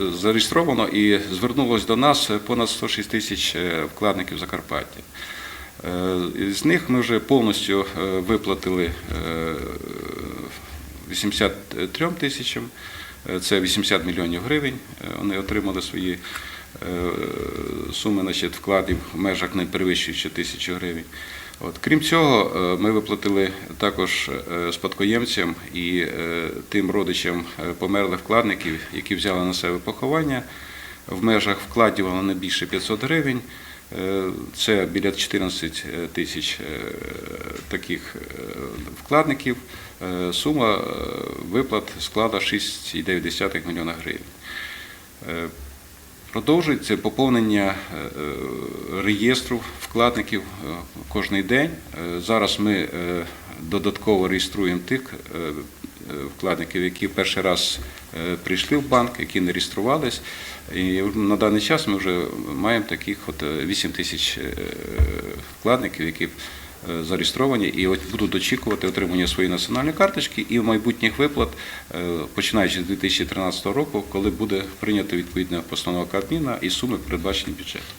зареєстровано і звернулось до нас понад 106 тисяч е, вкладників Закарпаття. Е, З них ми вже повністю е, виплатили е, 83 тисячам, це 80 мільйонів гривень. Вони отримали свої суми значить, вкладів в межах не перевищуючи тисячу гривень. От. Крім цього, е, ми виплатили також е, спадкоємцям і е, тим родичам померлих вкладників, які взяли на себе поховання в межах вкладів не більше 500 гривень. Це біля 14 тисяч таких вкладників. Сума виплат склада 6,9 мільйона гривень. Продовжується поповнення е, е, реєстру вкладників е, кожний день. Зараз ми додатково реєструємо тих вкладників, які перший раз прийшли в банк, які не реєструвались. І на даний час ми вже маємо таких от е, 8 тисяч вкладників, які зареєстровані і будуть очікувати отримання своєї національної карточки і майбутніх виплат, е, починаючи з 2013 року, коли буде прийнята відповідна постанова Кабміна і суми передбачені бюджетом.